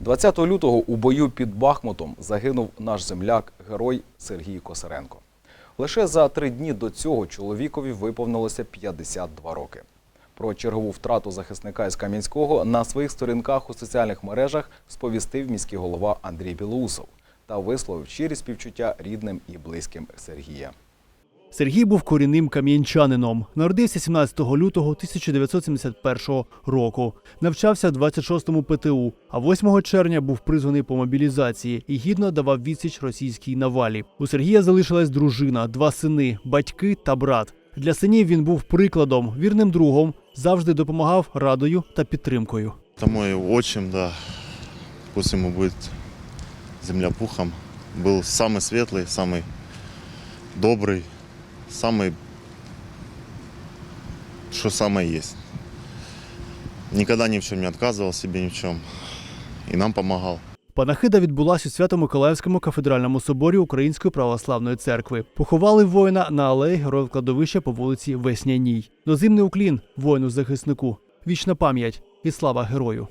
20 лютого у бою під Бахмутом загинув наш земляк, герой Сергій Косаренко. Лише за три дні до цього чоловікові виповнилося 52 роки. Про чергову втрату захисника із Кам'янського на своїх сторінках у соціальних мережах сповістив міський голова Андрій Білоусов та висловив щирі співчуття рідним і близьким Сергія. Сергій був корінним кам'янчанином. Народився 17 лютого 1971 року. Навчався в 26-му ПТУ, а 8 червня був призваний по мобілізації і гідно давав відсіч російській навалі. У Сергія залишилась дружина, два сини, батьки та брат. Для синів він був прикладом, вірним другом, завжди допомагав радою та підтримкою. Это мой отчим, да. Пусть ему будет земля пухом. Был самый светлый, самый добрый, самый, что самое есть. Никогда ни в чем не отказывал себе ни в чем. И нам помогал. Панахида відбулась у Свято-Миколаївському кафедральному соборі Української православної церкви. Поховали воїна на алеї героїв кладовища по вулиці Весняній. Дозимний уклін воїну захиснику. Вічна пам'ять і слава герою.